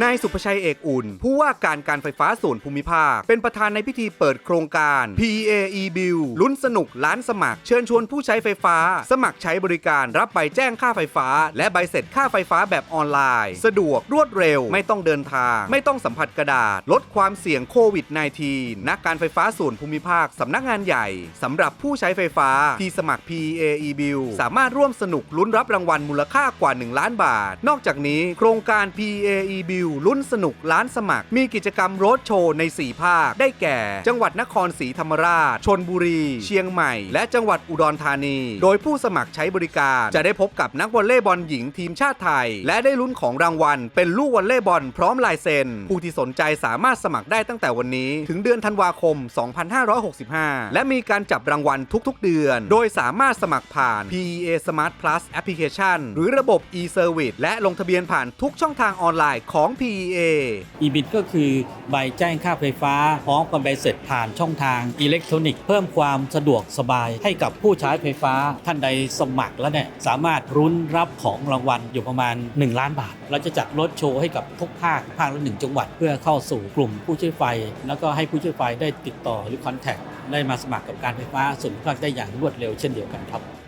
นายสุภชัยเอกอุ่น ผู้ว่าการการไฟฟ้าส่วนภูมิภาค เป็นประธานในพิธีเปิดโครงการ PAE Bill ลุ้นสนุกล้านสมัคร เชิญชวนผู้ใช้ไฟฟ้า สมัครใช้บริการรับใบแจ้งค่าไฟฟ้า และใบเสร็จค่าไฟฟ้าแบบออนไลน์ สะดวกรวดเร็ว ไม่ต้องเดินทาง ไม่ต้องสัมผัสกระดาษ ลดความเสี่ยงโควิด -19 นักการไฟฟ้าส่วนภูมิภาคสำนักงานใหญ่สำหรับผู้ใช้ไฟฟ้าที่สมัคร PAE Bill สามารถร่วมสนุกลุ้นรับรางวัลมูลค่ากว่า 1 ล้านบาท นอกจากนี้โครงการ PA e-bill วลุ้นสนุกล้านสมัคร มีกิจกรรมโรดโชว์ใน 4 ภาค ได้แก่ จังหวัดนครศรีธรรมราช ชนบุรี เชียงใหม่ และจังหวัดอุดรธานี โดยผู้สมัครใช้บริการ จะได้พบกับนักวอลเลย์บอลหญิงทีมชาติไทย และได้ลุ้นของรางวัล เป็นลูกวอลเลย์บอลพร้อมลายเซ็น ผู้ที่สนใจสามารถสมัครได้ตั้งแต่วันนี้ ถึงเดือนธันวาคม 2565 และมีการจับรางวัลทุกๆ เดือน โดยสามารถสมัครผ่าน PEA Smart Plus Application หรือระบบ e-service และลงทะเบียนผ่านทุกช่องทางออนไลน์ของ PEA e-bit ก็คือใบแจ้งค่าไฟฟ้า พร้อมกับใบเสร็จผ่านช่องทางอิเล็กทรอนิกส์เพิ่มความสะดวกสบายให้กับผู้ใช้ไฟฟ้าท่านใดสมัครแล้วเนี่ยสามารถรุ้นรับของรางวัลอยู่ประมาณ 1 ล้านบาท เราจะจัดรถโชว์ให้กับทุกภาคภาคละหนึ่งจังหวัด เพื่อเข้าสู่กลุ่มผู้ใช้ไฟ แล้วก็ให้ผู้ใช้ไฟได้ติดต่อหรือคอนแทคได้มาสมัครกับการไฟฟ้าส่วนภาคได้อย่างรวดเร็วเช่นเดียวกันครับ